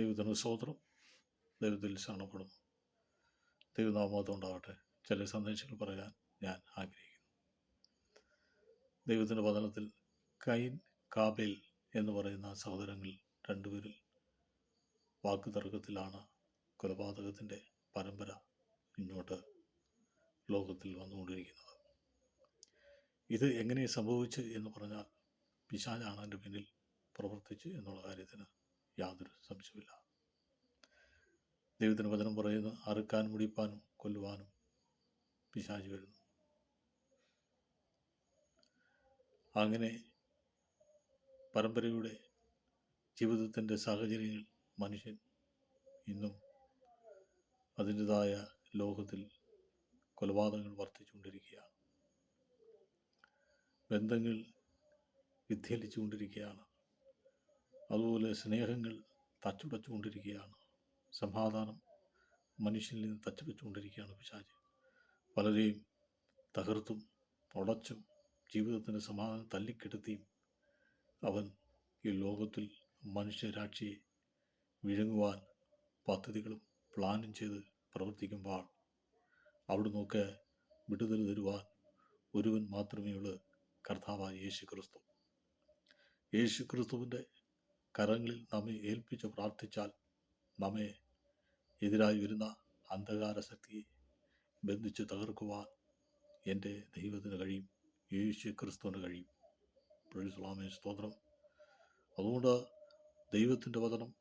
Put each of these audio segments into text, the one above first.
ദൈവത്തിന് സ്വോത്രം ദൈവത്തിൽ ശരണപ്പെടുന്നു. ദൈവനാമത്വം ഉണ്ടാവട്ടെ. ചില സന്ദേശങ്ങൾ പറയാൻ ഞാൻ ആഗ്രഹിക്കുന്നു. ദൈവത്തിന്റെ വചനത്തിൽ കൈൻ കാബേൽ എന്ന് പറയുന്ന സഹോദരങ്ങൾ രണ്ടുപേരിൽ വാക്കുതർക്കത്തിലാണ് കൊലപാതകത്തിന്റെ പരമ്പര ഇങ്ങോട്ട് ലോകത്തിൽ വന്നുകൊണ്ടിരിക്കുന്നത്. ഇത് എങ്ങനെ സംഭവിച്ചു എന്ന് പറഞ്ഞാൽ പിശാജാണ് എന്റെ പിന്നിൽ പ്രവർത്തിച്ചു എന്നുള്ള കാര്യത്തിന് യാതൊരു സംശയമില്ല ദൈവത്തിന് വചനം പറയുന്നു അറുക്കാനും മുടിപ്പാനും കൊല്ലുവാനും പിശാചി വരുന്നു. അങ്ങനെ പരമ്പരയുടെ ജീവിതത്തിന്റെ സാഹചര്യങ്ങൾ മനുഷ്യൻ ഇന്നും അതിന്റെതായ ലോകത്തിൽ കൊലപാതകങ്ങൾ വർദ്ധിച്ചുകൊണ്ടിരിക്കുകയാണ്. ബന്ധങ്ങൾ വിദ്യലിച്ചുകൊണ്ടിരിക്കുകയാണ് അതുപോലെ സ്നേഹങ്ങൾ തച്ചുടച്ചുകൊണ്ടിരിക്കുകയാണ് സമാധാനം മനുഷ്യനിൽ നിന്ന് തച്ചുടച്ചുകൊണ്ടിരിക്കുകയാണ് പിശാച്. പലരെയും തകർത്തും ഉടച്ചും ജീവിതത്തിന്റെ സമാധാനം തല്ലിക്കെടുത്തിയും അവൻ ഈ ലോകത്തിൽ മനുഷ്യരാക്ഷിയെ വിഴുങ്ങുവാൻ പദ്ധതികളും പ്ലാനും ചെയ്ത് പ്രവർത്തിക്കുമ്പോൾ അവിടുന്നൊക്കെ വിടുതൽ തരുവാൻ ഒരുവൻ മാത്രമേ ഉള്ളൂ കർത്താവായ യേശു ക്രിസ്തു യേശു ക്രിസ്തുവിന്റെ കരങ്ങളിൽ നമ്മെ ഏൽപ്പിച്ച് പ്രാർത്ഥിച്ചാൽ നമ്മെ എതിരായി വരുന്ന അന്ധകാര ശക്തിയെ ബന്ധിച്ച് തകർക്കുവാൻ എന്റെ ദൈവത്തിന് കഴിയും യേശു ക്രിസ്തുവിന് കഴിയും പ്രൊഴിസ്ലാമേ സ്തോത്രം. അതുകൊണ്ട് ദൈവത്തിന്റെ വചനം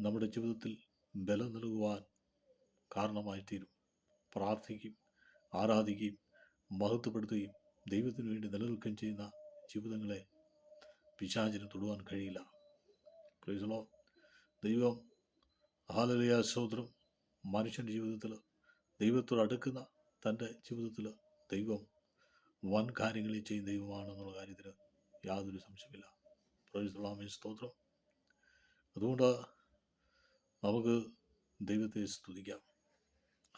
നമ്മുടെ ജീവിതത്തിൽ ബലം നൽകുവാൻ കാരണമായി തീരും പ്രാർത്ഥിക്കുകയും ആരാധിക്കുകയും മഹത്വപ്പെടുത്തുകയും ദൈവത്തിന് വേണ്ടി നിലനിൽക്കുകയും ചെയ്യുന്ന ജീവിതങ്ങളെ പിശാചിന് തൊടുവാൻ കഴിയില്ല. പ്രീസലോ ദൈവം ഹാലലിയ സോദരം മനുഷ്യന്റെ ജീവിതത്തിൽ ദൈവത്തോട് അടുക്കുന്ന തന്റെ ജീവിതത്തിൽ ദൈവം വൻ കാര്യങ്ങളിൽ ചെയ്യുന്ന ദൈവമാണെന്നുള്ള കാര്യത്തിന് യാതൊരു സംശയമില്ല പ്രൊഴിസലാമേ സ്തോത്രം. അതുകൊണ്ട് നമുക്ക് ദൈവത്തെ സ്തുതിക്കാം.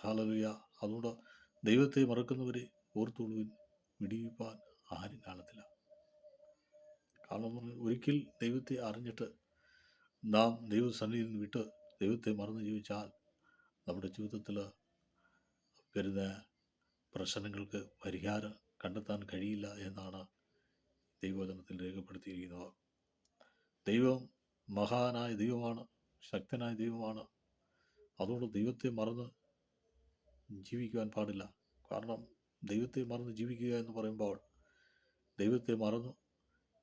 ഹാലലുയ അതുകൊണ്ട് ദൈവത്തെ മറക്കുന്നവരെ ഓർത്തുകൊള്ളുവിൻ വിടിയിപ്പാൻ ആരും കാണത്തില്ല. കാരണം ഒരിക്കൽ ദൈവത്തെ അറിഞ്ഞിട്ട് നാം ദൈവസന്നിധിയിൽ നിന്ന് വിട്ട് ദൈവത്തെ മറന്ന് ജീവിച്ചാൽ നമ്മുടെ ജീവിതത്തിൽ വരുന്ന പ്രശ്നങ്ങൾക്ക് പരിഹാരം കണ്ടെത്താൻ കഴിയില്ല എന്നാണ് ദൈവവചനത്തിൽ രേഖപ്പെടുത്തിയിരിക്കുന്നത്. ദൈവം മഹാനായ ദൈവമാണ് ശക്തനായ ദൈവമാണ്. അതുകൊണ്ട് ദൈവത്തെ മറന്ന് ജീവിക്കുവാൻ പാടില്ല. കാരണം ദൈവത്തെ മറന്ന് ജീവിക്കുക എന്ന് പറയുമ്പോൾ ദൈവത്തെ മറന്നു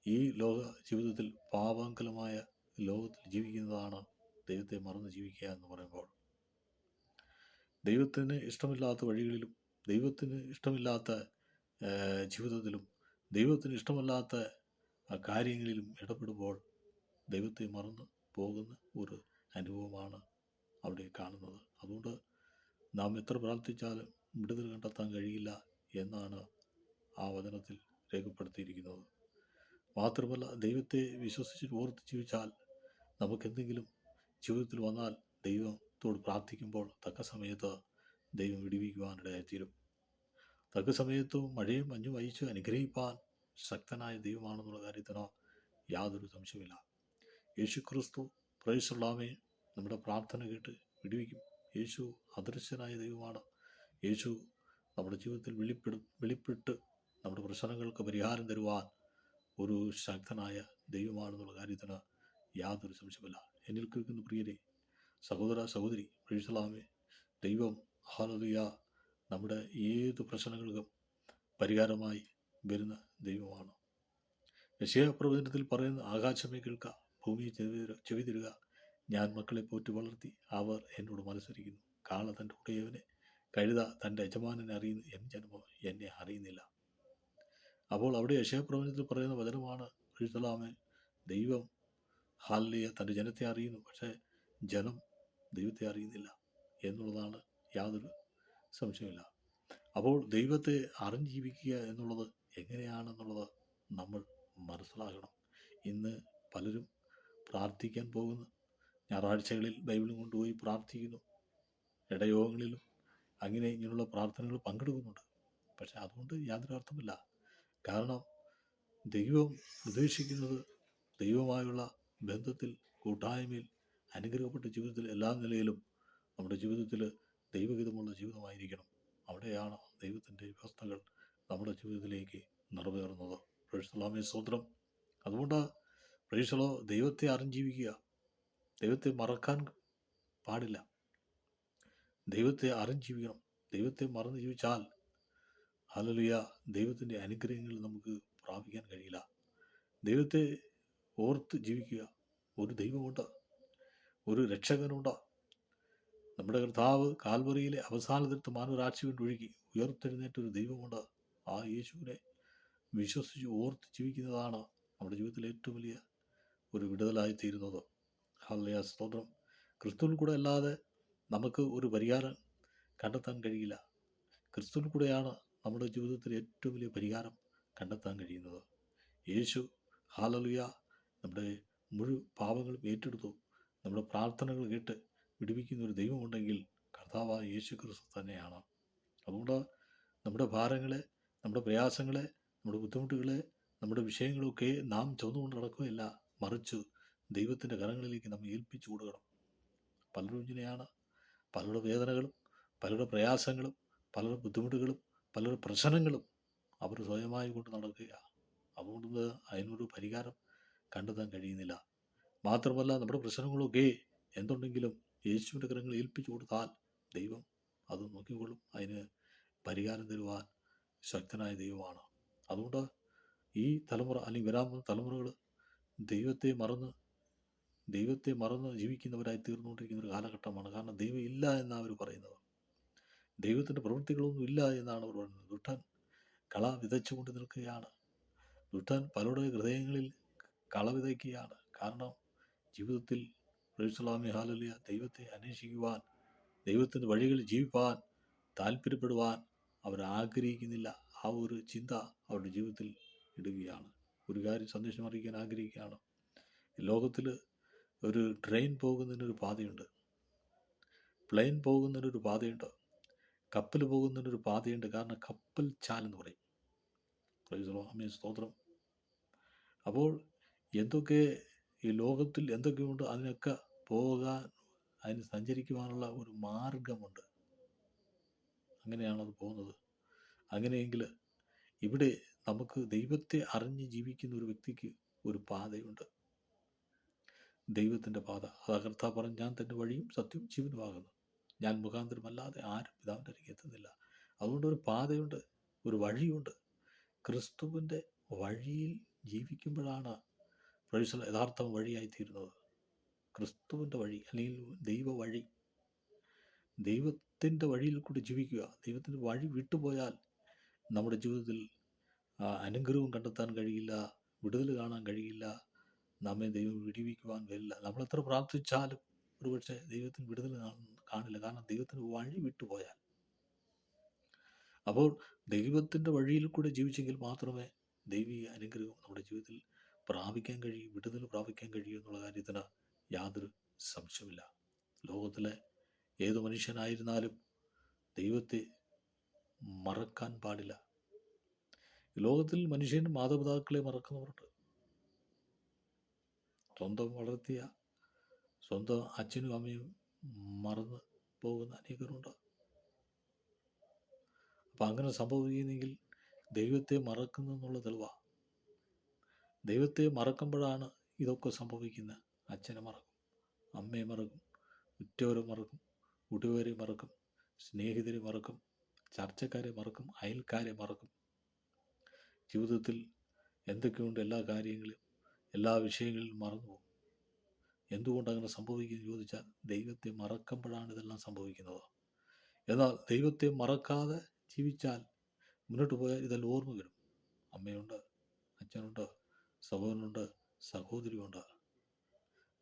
ഈ ലോക ജീവിതത്തിൽ പാപാങ്കലമായ ലോകത്തിൽ ജീവിക്കുന്നതാണ് ദൈവത്തെ മറന്ന് ജീവിക്കുക എന്ന് പറയുമ്പോൾ. ദൈവത്തിന് ഇഷ്ടമില്ലാത്ത വഴികളിലും ദൈവത്തിന് ഇഷ്ടമില്ലാത്ത ജീവിതത്തിലും ദൈവത്തിന് ഇഷ്ടമല്ലാത്ത കാര്യങ്ങളിലും ഇടപെടുമ്പോൾ ദൈവത്തെ മറന്ന് പോകുന്ന ഒരു അനുഭവമാണ് അവിടെ കാണുന്നത്. അതുകൊണ്ട് നാം എത്ര പ്രാർത്ഥിച്ചാലും വിടുതൽ കണ്ടെത്താൻ കഴിയില്ല എന്നാണ് ആ വചനത്തിൽ രേഖപ്പെടുത്തിയിരിക്കുന്നത്. മാത്രമല്ല ദൈവത്തെ വിശ്വസിച്ച് ഓർത്ത് ജീവിച്ചാൽ നമുക്കെന്തെങ്കിലും ജീവിതത്തിൽ വന്നാൽ ദൈവത്തോട് പ്രാർത്ഥിക്കുമ്പോൾ തക്ക സമയത്ത് ദൈവം വിടിവിക്കുവാനിടയായിത്തീരും തക്ക സമയത്ത് മഴയും മഞ്ഞും അയച്ച് അനുഗ്രഹിപ്പാൻ ശക്തനായ ദൈവമാണെന്നുള്ള കാര്യത്തിന് യാതൊരു സംശയമില്ല യേശു ക്രിസ്തു പ്രൈസുള്ളാമേ നമ്മുടെ പ്രാർത്ഥന കേട്ട് വിടിവിക്കും. യേശു അദൃശ്യനായ ദൈവമാണ്. യേശു നമ്മുടെ ജീവിതത്തിൽ വെളിപ്പെടു വെളിപ്പെട്ട് നമ്മുടെ പ്രശ്നങ്ങൾക്ക് പരിഹാരം തരുവാൻ ഒരു ശക്തനായ ദൈവമാണെന്നുള്ള കാര്യത്തിന് യാതൊരു സംശയമില്ല എന്നിൽ കേൾക്കുന്ന പ്രിയരെ സഹോദര സഹോദരി പ്രീസലാമേ ദൈവം ഹാലലിയ നമ്മുടെ ഏത് പ്രശ്നങ്ങൾക്കും പരിഹാരമായി വരുന്ന ദൈവമാണ്. യശയപ്രവചനത്തിൽ പറയുന്ന ആകാശമേ കേൾക്കുക ഭൂമിയെ ചെവി തരു- തരുക ഞാൻ മക്കളെ പോറ്റി വളർത്തി അവർ എന്നോട് മത്സരിക്കുന്നു. കാള തന്റെ ഉടയവനെ കഴുത തന്റെ യജമാനനെ അറിയുന്നു. എൻ ജന്മം എന്നെ അറിയുന്നില്ല. അപ്പോൾ അവിടെ യശയപ്രവചനത്തിൽ പറയുന്ന വചനമാണ് എഴുത്തലാമേ ദൈവം ഹാലിയ തന്റെ ജനത്തെ അറിയുന്നു. പക്ഷേ ജനം ദൈവത്തെ അറിയുന്നില്ല എന്നുള്ളതാണ് യാതൊരു സംശയമില്ല അപ്പോൾ ദൈവത്തെ അറിഞ്ഞ് ജീവിക്കുക എന്നുള്ളത് എങ്ങനെയാണെന്നുള്ളത് നമ്മൾ മനസ്സിലാക്കണം. ഇന്ന് പലരും പ്രാർത്ഥിക്കാൻ പോകുന്നു. ഞായറാഴ്ചകളിൽ ബൈബിളും കൊണ്ടുപോയി പ്രാർത്ഥിക്കുന്നു. ഇടയോഗങ്ങളിലും അങ്ങനെ ഇങ്ങനെയുള്ള പ്രാർത്ഥനകൾ പങ്കെടുക്കുന്നുണ്ട്. പക്ഷെ അതുകൊണ്ട് യാതൊരു അർത്ഥമില്ല കാരണം ദൈവം ഉദ്ദേശിക്കുന്നത് ദൈവമായുള്ള ബന്ധത്തിൽ കൂട്ടായ്മയിൽ അനുഗ്രഹപ്പെട്ട ജീവിതത്തിൽ എല്ലാ നിലയിലും നമ്മുടെ ജീവിതത്തിൽ ദൈവഹിതമുള്ള ജീവിതമായിരിക്കണം. അവിടെയാണ് ദൈവത്തിന്റെ വ്യവസ്ഥകൾ നമ്മുടെ ജീവിതത്തിലേക്ക് നിറവേറുന്നത്. പ്രേക്ഷലാമേ സ്വത്രം അതുകൊണ്ട് പ്രേക്ഷലോ ദൈവത്തെ അറിഞ്ഞീവിക്കുക ദൈവത്തെ മറക്കാൻ പാടില്ല. ദൈവത്തെ അറിഞ്ഞീവിക്കണം ദൈവത്തെ മറന്ന് ജീവിച്ചാൽ ഹലലിയ ദൈവത്തിന്റെ അനുഗ്രഹങ്ങൾ നമുക്ക് പ്രാപിക്കാൻ കഴിയില്ല. ദൈവത്തെ ഓർത്ത് ജീവിക്കുക. ഒരു ദൈവമുണ്ട് ഒരു രക്ഷകനുണ്ട്. നമ്മുടെ കർത്താവ് കാൽവറിയിലെ അവസാനത്തിരുത്ത് മാനവരാശി കൊണ്ട് ഒഴുകി ഉയർത്തെഴുന്നേറ്റ ഒരു ദൈവമുണ്ട്. ആ യേശുവിനെ വിശ്വസിച്ച് ഓർത്ത് ജീവിക്കുന്നതാണ് നമ്മുടെ ജീവിതത്തിലെ ഏറ്റവും വലിയ ഒരു വിടുതലായി തീരുന്നത്. ഹല്ലേയ സ്തോത്രം. ക്രിസ്തുവിൽ കൂടെ അല്ലാതെ നമുക്ക് ഒരു പരിഹാരം കണ്ടെത്താൻ കഴിയില്ല. ക്രിസ്തുവിൽ കൂടെയാണ് നമ്മുടെ ജീവിതത്തിലെ ഏറ്റവും വലിയ പരിഹാരം കണ്ടെത്താൻ കഴിയുന്നത്. യേശു ഹാലലുയ നമ്മുടെ മുഴു പാപങ്ങളും ഏറ്റെടുത്തു നമ്മുടെ പ്രാർത്ഥനകൾ കേട്ട് വിടുവിക്കുന്ന ഒരു ദൈവമുണ്ടെങ്കിൽ കർത്താവായ യേശു ക്രിസ്തു തന്നെയാണ്. അതുകൊണ്ട് നമ്മുടെ ഭാരങ്ങളെ നമ്മുടെ പ്രയാസങ്ങളെ നമ്മുടെ ബുദ്ധിമുട്ടുകളെ നമ്മുടെ വിഷയങ്ങളൊക്കെ നാം ചുമന്നുകൊണ്ട് നടക്കുകയല്ല മറിച്ച് ദൈവത്തിന്റെ കരങ്ങളിലേക്ക് നാം ഏൽപ്പിച്ചു കൊടുക്കണം. പലരും ഇങ്ങനെയാണ്. പലരുടെ വേദനകളും പലരുടെ പ്രയാസങ്ങളും പലരുടെ ബുദ്ധിമുട്ടുകളും പലരുടെ പ്രശ്നങ്ങളും അവർ സ്വയമായി കൊണ്ട് നടക്കുക അതുകൊണ്ട് അതിനൊരു പരിഹാരം കണ്ടെത്താൻ കഴിയുന്നില്ല. മാത്രമല്ല നമ്മുടെ പ്രശ്നങ്ങളൊക്കെ എന്തുണ്ടെങ്കിലും യേശുവിന്റെ കരങ്ങൾ ഏൽപ്പിച്ചു കൊടുത്താൽ ദൈവം അത് നോക്കിക്കൊള്ളും. അതിന് പരിഹാരം തരുവാൻ ശക്തനായ ദൈവമാണ്. അതുകൊണ്ട് ഈ തലമുറ അല്ലെങ്കിൽ വരാൻ പോകുന്ന തലമുറകൾ ദൈവത്തെ മറന്ന് ദൈവത്തെ മറന്ന് ജീവിക്കുന്നവരായി തീർന്നുകൊണ്ടിരിക്കുന്ന ഒരു കാലഘട്ടമാണ്. കാരണം ദൈവം ഇല്ല എന്നാണ് അവർ പറയുന്നത്. ദൈവത്തിന്റെ പ്രവൃത്തികളൊന്നും ഇല്ല എന്നാണ് അവർ പറയുന്നത്. ദുഷ്ടൻ കള വിതച്ചുകൊണ്ട് നിൽക്കുകയാണ്. ദുഷ്ടൻ പലരുടെ ഹൃദയങ്ങളിൽ കള വിതയ്ക്കുകയാണ് കാരണം ജീവിതത്തിൽ പ്രേസ്ലാമി ഹാലലിയ ദൈവത്തെ അന്വേഷിക്കുവാൻ ദൈവത്തിന്റെ വഴികളിൽ ജീവിപ്പാൻ താല്പര്യപ്പെടുവാൻ അവർ ആഗ്രഹിക്കുന്നില്ല. ആ ഒരു ചിന്ത അവരുടെ ജീവിതത്തിൽ ഇടുകയാണ്. ഒരു കാര്യം സന്ദേശം അറിയിക്കാൻ ആഗ്രഹിക്കുകയാണ്. ലോകത്തിൽ ഒരു ട്രെയിൻ പോകുന്നതിനൊരു പാതയുണ്ട്. പ്ലെയിൻ പോകുന്നതിനൊരു പാതയുണ്ട്. കപ്പൽ പോകുന്നതിനൊരു പാതയുണ്ട്. കാരണം കപ്പൽ ചാലെന്ന് പറയും. പ്രൈസലോ അമ്മേ സ്തോത്രം. അപ്പോൾ എന്തൊക്കെ ഈ ലോകത്തിൽ എന്തൊക്കെയുണ്ട് അതിനൊക്കെ പോകാൻ അതിന് സഞ്ചരിക്കുവാനുള്ള ഒരു മാർഗമുണ്ട്. അങ്ങനെയാണത് പോകുന്നത്. അങ്ങനെയെങ്കിൽ ഇവിടെ നമുക്ക് ദൈവത്തെ അറിഞ്ഞ് ജീവിക്കുന്ന ഒരു വ്യക്തിക്ക് ഒരു പാതയുണ്ട്. ദൈവത്തിന്റെ പാത. അത് അകർത്ത പറഞ്ഞു ഞാൻ തന്റെ വഴിയും സത്യവും ജീവനുമാകുന്നു ഞാൻ മുഖാന്തരമല്ലാതെ ആരും പിതാവിന്റെ അരികെ എത്തുന്നില്ല. അതുകൊണ്ട് ഒരു പാതയുണ്ട് ഒരു വഴിയുണ്ട്. ക്രിസ്തുവിന്റെ വഴിയിൽ ജീവിക്കുമ്പോഴാണ് പ്രൊഫഷണൽ യഥാർത്ഥ വഴിയായി തീരുന്നത് ക്രിസ്തുവിന്റെ വഴി അല്ലെങ്കിൽ ദൈവ വഴി. ദൈവത്തിന്റെ വഴിയിൽ കൂടി ജീവിക്കുക. ദൈവത്തിന്റെ വഴി വിട്ടുപോയാൽ നമ്മുടെ ജീവിതത്തിൽ അനുഗ്രഹം അനുഗ്രഹവും കണ്ടെത്താൻ കഴിയില്ല വിടുതൽ കാണാൻ കഴിയില്ല നമ്മെ ദൈവം വിടിവിക്കുവാൻ കഴിയില്ല നമ്മളെത്ര പ്രാർത്ഥിച്ചാലും ഒരുപക്ഷെ ദൈവത്തിന് വിടുതൽ കാണില്ല. കാരണം ദൈവത്തിന് വഴി വിട്ടുപോയാൽ. അപ്പോൾ ദൈവത്തിന്റെ വഴിയിൽ കൂടെ ജീവിച്ചെങ്കിൽ മാത്രമേ ദൈവിക അനുഗ്രഹം നമ്മുടെ ജീവിതത്തിൽ പ്രാപിക്കാൻ കഴിയും വിടുതൽ പ്രാപിക്കാൻ കഴിയും എന്നുള്ള കാര്യത്തിന് യാതൊരു സംശയമില്ല ലോകത്തിലെ ഏത് മനുഷ്യനായിരുന്നാലും ദൈവത്തെ മറക്കാൻ പാടില്ല. ലോകത്തിൽ മനുഷ്യൻ മാതാപിതാക്കളെ മറക്കുന്നവരുണ്ട്. സ്വന്തം വളർത്തിയ സ്വന്തം അച്ഛനും അമ്മയും മറന്ന് പോകുന്ന അനേകരുണ്ട്. അപ്പം അങ്ങനെ സംഭവിക്കുന്നെങ്കിൽ ദൈവത്തെ മറക്കുന്നു എന്നുള്ള തെളിവാണ് ദൈവത്തെ മറക്കുമ്പോഴാണ് ഇതൊക്കെ സംഭവിക്കുന്നത്. അച്ഛനെ മറക്കും അമ്മയെ മറക്കും ഉറ്റവരെ മറക്കും ഉടവരെ മറക്കും സ്നേഹിതരെ മറക്കും ചർച്ചക്കാരെ മറക്കും അയൽക്കാരെ മറക്കും. ജീവിതത്തിൽ എന്തൊക്കെയുണ്ട് എല്ലാ കാര്യങ്ങളും എല്ലാ വിഷയങ്ങളിലും മറന്നു പോകും. എന്തുകൊണ്ട് അങ്ങനെ സംഭവിക്കുമെന്ന് ചോദിച്ചാൽ ദൈവത്തെ മറക്കുമ്പോഴാണ് ഇതെല്ലാം സംഭവിക്കുന്നത്. എന്നാൽ ദൈവത്തെ മറക്കാതെ ജീവിച്ചാൽ മുന്നോട്ട് പോയാൽ ഇതെല്ലാം ഓർമ്മ വരും അമ്മയുണ്ട് അച്ഛനുണ്ട് സഹോദരനുണ്ട് സഹോദരിയുണ്ട്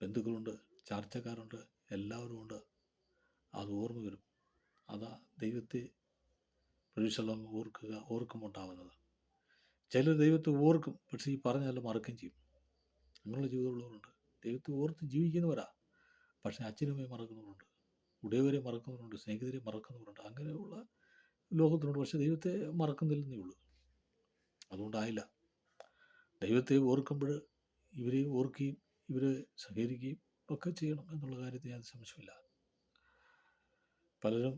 ബന്ധുക്കളുണ്ട് ചർച്ചക്കാരുണ്ട് എല്ലാവരുമുണ്ട്. അത് ഓർമ്മ വരും. അതാ ദൈവത്തെ പ്രതീക്ഷയെല്ലാം ഓർക്കുക ഓർക്കുമുണ്ടാവുന്നത് ചിലർ ദൈവത്തെ ഓർക്കും പക്ഷേ ഈ പറഞ്ഞതെല്ലാം മറക്കുകയും ചെയ്യും. അങ്ങനെയുള്ള ജീവിതമുള്ളവരുണ്ട് ദൈവത്തെ ഓർത്ത് ജീവിക്കുന്നവരാ പക്ഷേ അച്ഛനുമായി മറക്കുന്നവരുണ്ട് ഉടയവരെ മറക്കുന്നവരുണ്ട് സ്നേഹിതരെ മറക്കുന്നവരുണ്ട്. അങ്ങനെയുള്ള ലോകത്തിനുണ്ട് പക്ഷേ ദൈവത്തെ മറക്കുന്നില്ലെന്നേ ഉള്ളൂ. അതുകൊണ്ടായില്ല. ദൈവത്തെ ഓർക്കുമ്പോൾ ഇവരെ ഓർക്കുകയും ഇവരെ സഹകരിക്കുകയും ഒക്കെ ചെയ്യണം എന്നുള്ള കാര്യത്തിൽ ഞാൻ സംശയമില്ല പലരും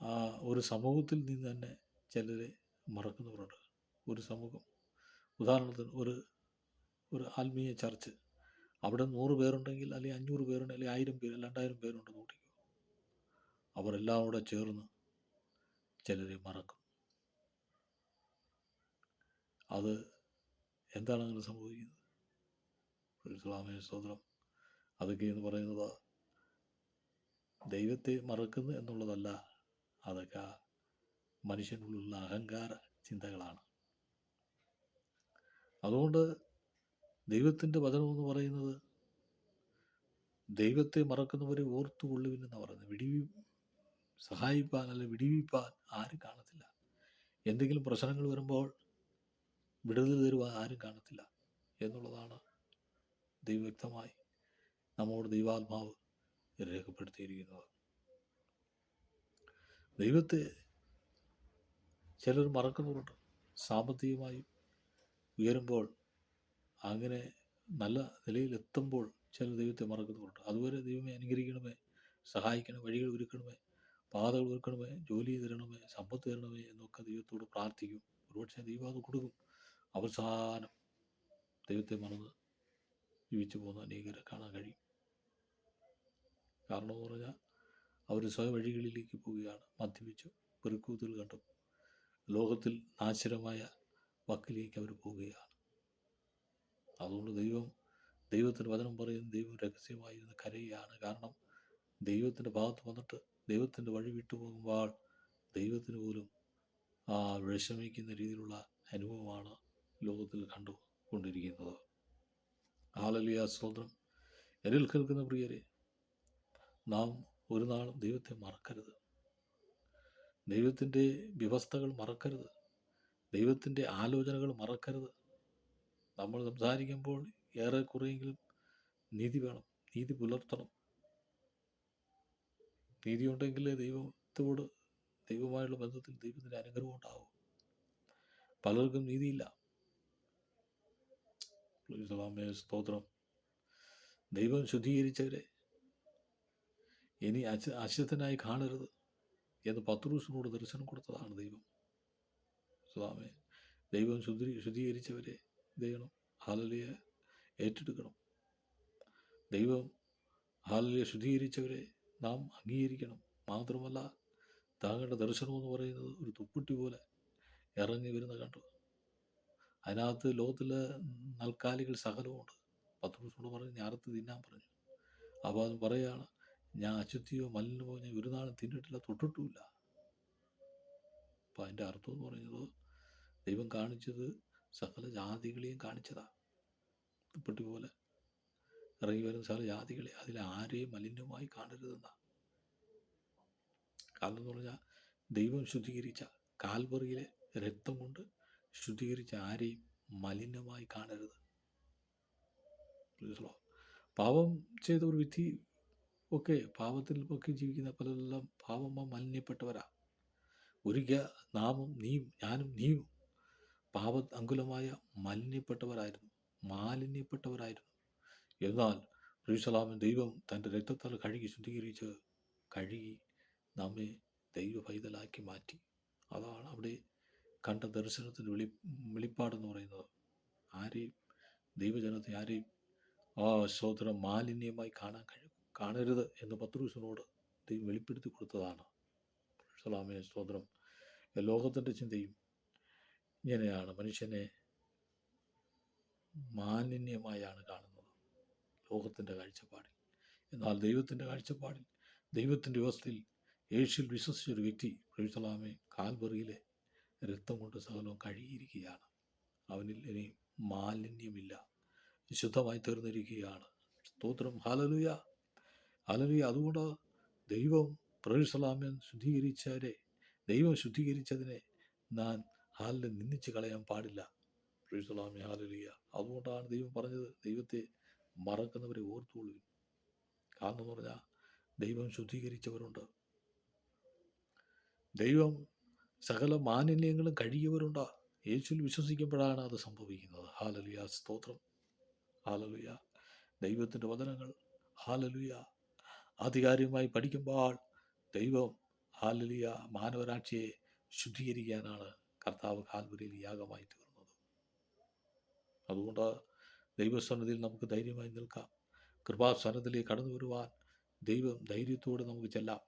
ആ ഒരു സമൂഹത്തിൽ നിന്ന് തന്നെ ചിലരെ മറക്കുന്നവരുണ്ട്. ഒരു സമൂഹം ഉദാഹരണത്തിന് ഒരു ഒരു ആത്മീയ ചർച്ച് അവിടെ നൂറ് പേരുണ്ടെങ്കിൽ അല്ലെങ്കിൽ അഞ്ഞൂറ് പേരുണ്ട് അല്ലെങ്കിൽ ആയിരം പേര് രണ്ടായിരം പേരുണ്ടെന്ന് കൂട്ടിക്കോ അവരെല്ലാം കൂടെ ചേർന്ന് ചിലരെ മറക്കും. അത് എന്താണ് അങ്ങനെ സംഭവിക്കുന്നത്? ഇസ്ലാമിക സ്തോത്രം. അതൊക്കെ എന്ന് പറയുന്നത് ദൈവത്തെ മറക്കുന്നു എന്നുള്ളതല്ല അതൊക്കെ മനുഷ്യനുള്ള അഹങ്കാര ചിന്തകളാണ്. അതുകൊണ്ട് ദൈവത്തിന്റെ വചനമെന്ന് പറയുന്നത് ദൈവത്തെ മറക്കുന്നവരെ ഓർത്തുകൊള്ളുവിനെന്നാണ് പറയുന്നത്. വിടിവി സഹായിപ്പാൻ അല്ലെ വിടിവിപ്പാൻ ആരും കാണത്തില്ല. എന്തെങ്കിലും പ്രശ്നങ്ങൾ വരുമ്പോൾ വിടുതൽ തരുവാൻ ആരും കാണത്തില്ല എന്നുള്ളതാണ് ദൈവം വ്യക്തമായി നമ്മോട് ദൈവാത്മാവ് രേഖപ്പെടുത്തിയിരിക്കുന്നത്. ദൈവത്തെ ചിലർ മറക്കുന്നുണ്ട് സാമ്പത്തികമായി ഉയരുമ്പോൾ അങ്ങനെ നല്ല നിലയിലെത്തുമ്പോൾ ചില ദൈവത്തെ മറക്കുന്നുണ്ട് അതുവരെ ദൈവമേ അനുഗ്രഹിക്കണമേ സഹായിക്കണമേ വഴികൾ ഒരുക്കണമേ പാതകൾ ഒരുക്കണമേ ജോലി തരണമേ സമ്പത്ത് തരണമേ എന്നൊക്കെ ദൈവത്തോട് പ്രാർത്ഥിക്കും. ഒരുപക്ഷെ ദൈവം അത് കൊടുക്കും. അവസാനം ദൈവത്തെ മറന്ന് ജീവിച്ചു പോകുന്ന അനേകരെ കാണാൻ കഴിയും. കാരണം എന്ന് പറഞ്ഞാൽ അവർ സ്വയം വഴികളിലേക്ക് പോവുകയാണ്. മദ്യപിച്ചു പെരുക്കൂത്തൽ കണ്ടു. ലോകത്തിൽ നാശരമായ വക്കിലേക്ക് അവർ പോവുകയാണ്. അതുകൊണ്ട് ദൈവം ദൈവത്തിന് വചനം പറയും ദൈവം രഹസ്യമായിരുന്ന കരയുകയാണ് കാരണം ദൈവത്തിന്റെ ഭാഗത്ത് വന്നിട്ട് ദൈവത്തിന്റെ വഴി വിട്ടു പോകുമ്പോൾ ദൈവത്തിന് പോലും ആ വിഷമിക്കുന്ന രീതിയിലുള്ള അനുഭവമാണ് ലോകത്തിൽ കണ്ടു കൊണ്ടിരിക്കുന്നത് ആലലിയ സ്വതന്ത്രം എന്നിൽ കേൾക്കുന്ന പ്രിയരെ നാം ഒരു നാളും ദൈവത്തെ മറക്കരുത്. ദൈവത്തിന്റെ വ്യവസ്ഥകൾ മറക്കരുത്. ദൈവത്തിന്റെ ആലോചനകൾ മറക്കരുത്. നമ്മൾ സംസാരിക്കുമ്പോൾ ഏറെക്കുറെയെങ്കിലും നീതി വേണം നീതി പുലർത്തണം. നീതി ഉണ്ടെങ്കിലേ ദൈവത്തോട് ദൈവമായുള്ള ബന്ധത്തിൽ ദൈവത്തിന്റെ അനുഗ്രഹം ഉണ്ടാവും. പലർക്കും നീതിയില്ല. ഇസ്ലാമേ സ്തോത്രം. ദൈവം ശുദ്ധീകരിച്ചവരെ ഇനി അശ അശുദ്ധനായി കാണരുത് എന്ന് പത്രൂസിനോട് ദർശനം കൊടുത്തതാണ് ദൈവം. സ്വാമി ദൈവം ശുദ്ധീ ശുദ്ധീകരിച്ചവരെ ദൈവം ഹാലലിയ ഏറ്റെടുക്കണം. ദൈവം ഹാലലിയ ശുദ്ധീകരിച്ചവരെ നാം അംഗീകരിക്കണം. മാത്രമല്ല താങ്കളുടെ ദർശനം എന്ന് പറയുന്നത് ഒരു തുപ്പുട്ടി പോലെ ഇറങ്ങി വരുന്ന കണ്ടു. അതിനകത്ത് ലോകത്തിലെ നൽക്കാലികൾ സകലമുണ്ട് പത്ത് പറഞ്ഞു ഞാറത്ത് തിന്നാൻ പറഞ്ഞു. അപ്പോൾ അത് പറയുകയാണ് ഞാൻ അശുദ്ധിയോ മലിനമോ ഞാൻ ഒരു നാളും തിന്നിട്ടില്ല തൊട്ടിട്ടുമില്ല. അപ്പം അതിന്റെ അർത്ഥം എന്ന് പറയുന്നത് ദൈവം കാണിച്ചത് സകല ജാതികളെയും കാണിച്ചതാണ് തുപ്പട്ടി പോലെ ഇറങ്ങി വരുന്ന സകല ജാതികളെ അതിൽ ആരെയും മലിനമായി കാണരുതെന്നാണ് കാരണം എന്ന് പറഞ്ഞാൽ ദൈവം ശുദ്ധീകരിച്ച കാൽവറിയിലെ രക്തം കൊണ്ട് ശുദ്ധീകരിച്ച ആരെയും മലിനമായി കാണരുത്? പാപം ചെയ്ത ഒരു വിധി ഒക്കെ പാപത്തിൽ ഒക്കെ ജീവിക്കുന്ന പലരെല്ലാം പാപമ മലിന്യപ്പെട്ടവരാ. ഒരിക്കൽ നാമും നീയും ഞാനും നീയും പാപ അങ്കുലമായ മലിന്യപ്പെട്ടവരായിരുന്നു മാലിന്യപ്പെട്ടവരായിരുന്നു. എന്നാൽ റീസലാമൻ ദൈവം തന്റെ രക്തത്താൽ കഴുകി ശുദ്ധീകരിച്ച് കഴുകി നമ്മെ ദൈവ പൈതലാക്കി മാറ്റി. അതാണ് അവിടെ കണ്ട ദർശനത്തിന്റെ വെളി വെളിപ്പാടെന്ന് പറയുന്നത് ആരെയും ദൈവജനത്തെ ആരെയും ആ സ്തോത്രം മാലിന്യമായി കാണാൻ കഴിയും കാണരുത് എന്ന് പത്രൂസിനോട് ദൈവം വെളിപ്പെടുത്തി കൊടുത്തതാണ്. സലാമേ സ്തോത്രം ലോകത്തിന്റെ ചിന്തയും ഇങ്ങനെയാണ്. മനുഷ്യനെ മാലിന്യമായാണ് കാണുന്നത് ലോകത്തിന്റെ കാഴ്ചപ്പാടിൽ. എന്നാൽ ദൈവത്തിന്റെ കാഴ്ചപ്പാടിൽ ദൈവത്തിന്റെ വ്യവസ്ഥയിൽ യേശുവിൽ വിശ്വസിച്ച ഒരു വ്യക്തി പ്രവിസലാമെ കാൽവറിയിലെ രക്തം കൊണ്ട് സകലവും കഴുകിയിരിക്കുകയാണ്. അവനിൽ ഇനി മാലിന്യമില്ല. ശുദ്ധമായി തീർന്നിരിക്കുകയാണ്. സ്തോത്രം. ഹാലലുയ ഹാലലുയ അതുകൊണ്ട് ദൈവം പ്രവിസലാമൻ ശുദ്ധീകരിച്ചവരെ ദൈവം ശുദ്ധീകരിച്ചതിനെ ഞാൻ ഹാലിനെ നിന്ദിച്ച് കളയാൻ പാടില്ല. പ്രവിസലാമി ഹാലലുയ അതുകൊണ്ടാണ് ദൈവം പറഞ്ഞത് ദൈവത്തെ മറക്കുന്നവരെ ഓർത്തുകൊള്ളു കാരണം എന്ന് പറഞ്ഞാൽ ദൈവം ശുദ്ധീകരിച്ചവരുണ്ട്. ദൈവം സകല മാലിന്യങ്ങളും കഴിയവരുണ്ടോ. യേശുവിൽ വിശ്വസിക്കുമ്പോഴാണ് അത് സംഭവിക്കുന്നത്. ഹാലലുയ. സ്തോത്രം. ഹാലലുയ. ദൈവത്തിന്റെ വചനങ്ങൾ. ഹാലലുയ. ആധികാരികമായി പഠിക്കുമ്പോൾ ദൈവം ഹാലലിയ മാനവരാക്ഷിയെ ശുദ്ധീകരിക്കാനാണ് കർത്താവ് കാൽവരിയിൽ യാഗമായി തീർന്നത്. അതുകൊണ്ട് ദൈവസന്നതിയിൽ നമുക്ക് ധൈര്യമായി നിൽക്കാം. കൃപാസ്വനത്തിലേക്ക് കടന്നു വരുവാൻ ദൈവം ധൈര്യത്തോടെ നമുക്ക് ചെല്ലാം.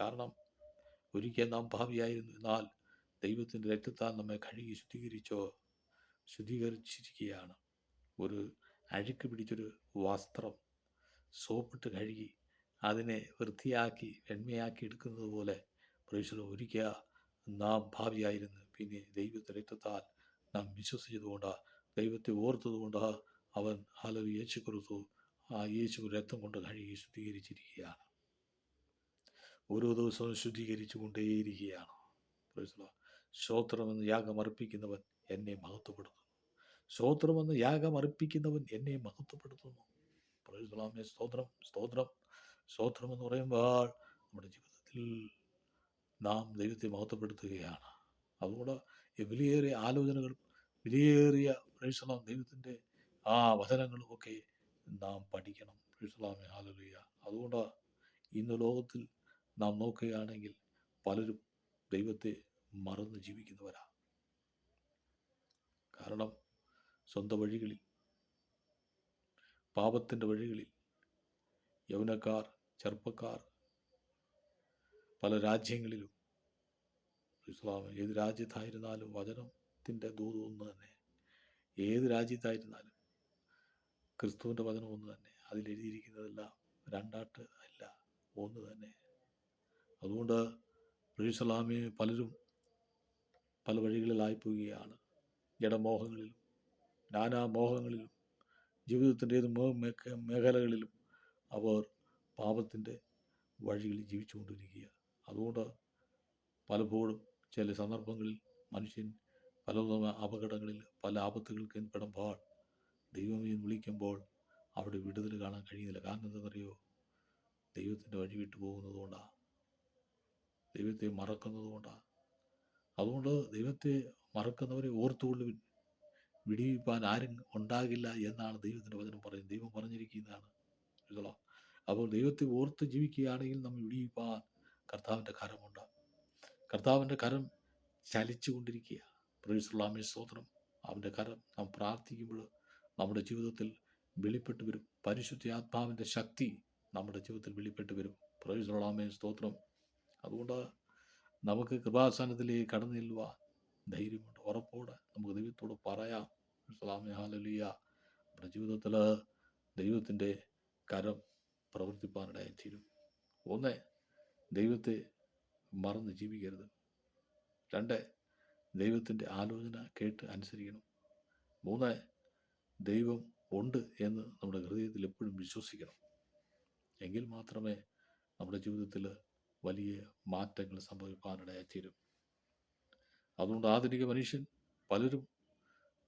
കാരണം ഒരിക്കൽ നാം ഭാവിയായിരുന്നു എന്നാൽ ദൈവത്തിന്റെ രക്തത്താൽ നമ്മെ കഴുകി ശുദ്ധീകരിച്ചോ ശുദ്ധീകരിച്ചിരിക്കുകയാണ്. ഒരു അഴുക്ക് പിടിച്ചൊരു വസ്ത്രം സോപ്പിട്ട് കഴുകി അതിനെ വൃത്തിയാക്കി വെണ്മയാക്കി എടുക്കുന്നത് പോലെ പ്രേക്ഷക ഒരിക്കൽ നാം ഭാവിയായിരുന്നു പിന്നെ ദൈവത്തെ രക്തത്താൽ നാം വിശ്വസിച്ചതുകൊണ്ട് ദൈവത്തെ ഓർത്തതുകൊണ്ട് അവൻ ഹലവ് യേശു കൊടുത്തു ആ യേശു രക്തം കൊണ്ട് കഴുകി ശുദ്ധീകരിച്ചിരിക്കുകയാണ്. ഓരോ ദിവസവും ശുദ്ധീകരിച്ചു കൊണ്ടേയിരിക്കുകയാണ് ശ്രോത്രമെന്ന് യാഗം അർപ്പിക്കുന്നവൻ എന്നെ മഹത്വപ്പെടുത്തുന്നു. ശ്രോത്രമെന്ന് യാഗം അർപ്പിക്കുന്നവൻ എന്നെ മഹത്വപ്പെടുത്തുന്നു. പ്രൈസ്ലാമേ സ്തോത്രം സ്തോത്രം സ്തോത്രം എന്ന് പറയുമ്പോൾ നമ്മുടെ ജീവിതത്തിൽ നാം ദൈവത്തെ മഹത്വപ്പെടുത്തുകയാണ്. അതുകൊണ്ട് വിലയേറിയ ആലോചനകൾ വിലയേറിയ പ്രൈസ്ലാം ദൈവത്തിന്റെ ആ വചനങ്ങളും ഒക്കെ നാം പഠിക്കണം. പ്രൈസ്ലാമേ ആലോചിക്കുക അതുകൊണ്ട് ഇന്ന് ലോകത്തിൽ നാം നോക്കുകയാണെങ്കിൽ പലരും ദൈവത്തെ മറന്ന് ജീവിക്കുന്നവരാ. കാരണം സ്വന്തം വഴികളിൽ പാപത്തിന്റെ വഴികളിൽ യൗനക്കാർ ചെറുപ്പക്കാർ പല രാജ്യങ്ങളിലും ഇസ്ലാം ഏത് രാജ്യത്തായിരുന്നാലും വചനത്തിന്റെ ദൂത് ഒന്ന് തന്നെ. ഏത് രാജ്യത്തായിരുന്നാലും ക്രിസ്തുവിന്റെ വചനം ഒന്ന് തന്നെ. അതിലെഴുതിയിരിക്കുന്നതെല്ലാം രണ്ടാട്ട് അല്ല ഒന്ന് തന്നെ. അതുകൊണ്ട് റീസലാമി പലരും പല വഴികളിലായിപ്പോവുകയാണ്. ജഡമോഹങ്ങളിലും നാനാമോഹങ്ങളിലും ജീവിതത്തിന്റെ ഏത് മേഖലകളിലും അവർ പാപത്തിന്റെ വഴികളിൽ ജീവിച്ചുകൊണ്ടിരിക്കുക അതുകൊണ്ട് പലപ്പോഴും ചില സന്ദർഭങ്ങളിൽ മനുഷ്യൻ പല അപകടങ്ങളിൽ പല ആപത്തുകൾക്ക് പെടുമ്പോൾ ദൈവമേ വിളിക്കുമ്പോൾ അവിടെ വിടുതൽ കാണാൻ കഴിയുന്നില്ല. കാരണം എന്താണെന്നറിയോ? ദൈവത്തിന്റെ വഴി വിട്ടു പോകുന്നത് കൊണ്ടാണ് ദൈവത്തെ മറക്കുന്നത് കൊണ്ടാണ് അതുകൊണ്ട് ദൈവത്തെ മറക്കുന്നവരെ ഓർത്തുകൊള്ളുവിൻ. വിടിവിപ്പാൻ ആരും ഉണ്ടാകില്ല എന്നാണ് ദൈവത്തിന്റെ വചനം പറയുന്നത്. ദൈവം പറഞ്ഞിരിക്കുന്നതാണ്. ഇതളോ അപ്പോൾ ദൈവത്തെ ഓർത്ത് ജീവിക്കുകയാണെങ്കിൽ നമ്മൾ വിടിവിപ്പാൻ കർത്താവിന്റെ കരമുണ്ട് കർത്താവിന്റെ കരം ചലിച്ചു കൊണ്ടിരിക്കുക. പ്രൊഫസർലാമി സ്തോത്രം. അവന്റെ കരം നാം പ്രാർത്ഥിക്കുമ്പോൾ നമ്മുടെ ജീവിതത്തിൽ വെളിപ്പെട്ട് വരും. പരിശുദ്ധ ആത്മാവിന്റെ ശക്തി നമ്മുടെ ജീവിതത്തിൽ വെളിപ്പെട്ട് വരും. പ്രൊഫസർലാമേ സ്തോത്രം. അതുകൊണ്ട് നമുക്ക് കൃപാസനത്തിലേക്ക് കടന്നു ചെല്ലുവാൻ ധൈര്യമുണ്ട്. ഉറപ്പോടെ നമുക്ക് ദൈവത്തോട് പറയാം. സ്വാമി ഹാലലിയ നമ്മുടെ ജീവിതത്തിൽ ദൈവത്തിന്റെ കരം പ്രവർത്തിപ്പാനിടയായി തീരും. ഒന്ന് ദൈവത്തെ മറന്ന് ജീവിക്കരുത്. രണ്ട് ദൈവത്തിന്റെ ആലോചന കേട്ട് അനുസരിക്കണം. മൂന്ന് ദൈവം ഉണ്ട് എന്ന് നമ്മുടെ ഹൃദയത്തിൽ എപ്പോഴും വിശ്വസിക്കണം. എങ്കിൽ മാത്രമേ നമ്മുടെ ജീവിതത്തിൽ വലിയ മാറ്റങ്ങൾ സംഭവിക്കാനിടയായി തീരും. അതുകൊണ്ട് ആധുനിക മനുഷ്യൻ പലരും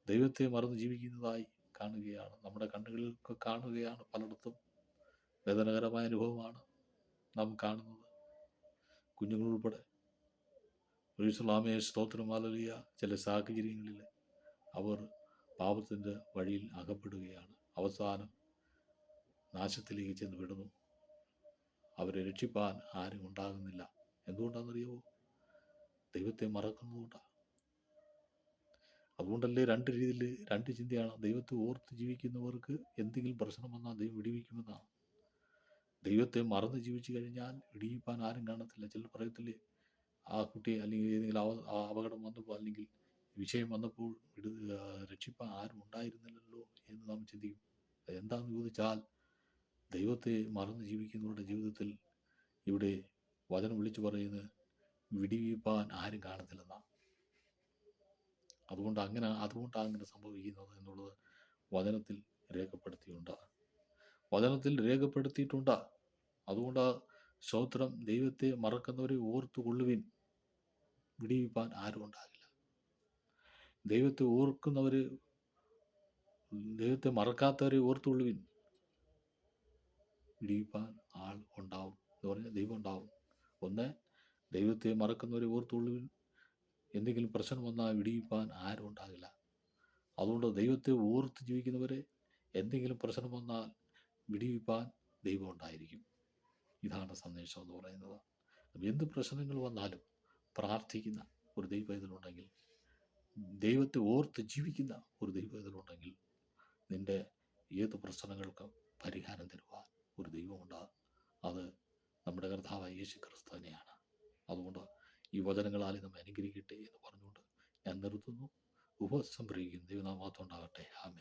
ദൈവത്തെ മറന്ന് ജീവിക്കുന്നതായി കാണുകയാണ്. നമ്മുടെ കണ്ണുകളിൽ കാണുകയാണ് പലയിടത്തും. വേദനകരമായ അനുഭവമാണ് നാം കാണുന്നത്. കുഞ്ഞുങ്ങളുൾപ്പെടെ ഒരിസ്ലാമയെ സ്തോത്രമാലിയ ചില സാഹചര്യങ്ങളിൽ അവർ പാപത്തിന്റെ വഴിയിൽ അകപ്പെടുകയാണ്. അവസാനം നാശത്തിലേക്ക് ചെന്ന് വിടുന്നു. അവരെ രക്ഷിപ്പാൻ ആരും ഉണ്ടാകുന്നില്ല. എന്തുകൊണ്ടാണെന്നറിയാവോ? ദൈവത്തെ മറക്കുന്നതുകൊണ്ടാണ് അതുകൊണ്ടല്ലേ രണ്ട് രീതിയിൽ രണ്ട് ചിന്തയാണ്. ദൈവത്തെ ഓർത്ത് ജീവിക്കുന്നവർക്ക് എന്തെങ്കിലും പ്രശ്നം വന്നാൽ ദൈവം വിടിവിക്കുമെന്നാണ് ദൈവത്തെ മറന്ന് ജീവിച്ചു കഴിഞ്ഞാൽ ഇടിയിപ്പാൻ ആരും കാണത്തില്ല. ചിലർ പറയത്തില്ലേ ആ കുട്ടി അല്ലെങ്കിൽ ഏതെങ്കിലും അപകടം വന്നപ്പോൾ അല്ലെങ്കിൽ വിഷയം വന്നപ്പോൾ വിടു രക്ഷിപ്പാൻ ആരും ഉണ്ടായിരുന്നില്ലല്ലോ എന്ന് നാം ചിന്തിക്കും. എന്താണെന്ന് ചോദിച്ചാൽ ദൈവത്തെ മറന്ന് ജീവിക്കുന്നവരുടെ ജീവിതത്തിൽ ഇവിടെ വചനം വിളിച്ചു പറയുന്നത് വിടിവിപ്പാൻ ആരും കാണത്തില്ലെന്നാണ് അതുകൊണ്ട് അങ്ങനെ അതുകൊണ്ടാണ് അങ്ങനെ സംഭവിക്കുന്നത് എന്നുള്ളത് വചനത്തിൽ രേഖപ്പെടുത്തിയിട്ടുണ്ട് വചനത്തിൽ രേഖപ്പെടുത്തിയിട്ടുണ്ട്. അതുകൊണ്ട് ആ സ്തോത്രം ദൈവത്തെ മറക്കുന്നവരെ ഓർത്തു കൊള്ളുവിൻ വിടിവിപ്പാൻ ആരും ഉണ്ടാകില്ല. ദൈവത്തെ ഓർക്കുന്നവര് ദൈവത്തെ മറക്കാത്തവരെ ഓർത്തുകൊള്ളുവിൻ. വിടിവിപ്പാൻ ആൾ ഉണ്ടാവും എന്ന് പറഞ്ഞാൽ ദൈവം ഉണ്ടാവും. ഒന്ന് ദൈവത്തെ മറക്കുന്നവരെ ഓർത്തുള്ളിൽ എന്തെങ്കിലും പ്രശ്നം വന്നാൽ വിടിയിപ്പാൻ ആരും ഉണ്ടാകില്ല. അതുകൊണ്ട് ദൈവത്തെ ഓർത്ത് ജീവിക്കുന്നവരെ എന്തെങ്കിലും പ്രശ്നം വന്നാൽ വിടിയിപ്പാൻ ദൈവം ഉണ്ടായിരിക്കും. ഇതാണ് സന്ദേശം എന്ന് പറയുന്നത്. എന്ത് പ്രശ്നങ്ങൾ വന്നാലും പ്രാർത്ഥിക്കുന്ന ഒരു ദൈവത്തിലുണ്ടെങ്കിൽ ദൈവത്തെ ഓർത്ത് ജീവിക്കുന്ന ഒരു ദൈവത്തിലുണ്ടെങ്കിൽ നിന്റെ ഏത് പ്രശ്നങ്ങൾക്കും പരിഹാരം തരുവാൻ ഒരു ദൈവമുണ്ട്. അത് നമ്മുടെ കർത്താവായ യേശു ക്രിസ്തു തന്നെയാണ്. അതുകൊണ്ട് ഈ വചനങ്ങളാൽ നമ്മൾ അനുഗ്രഹിക്കട്ടെ എന്ന് പറഞ്ഞുകൊണ്ട് ഞാൻ നിർത്തുന്നു. ഉപസംഹരിക്കും ദൈവനാമത്തുണ്ടാകട്ടെ ആമേ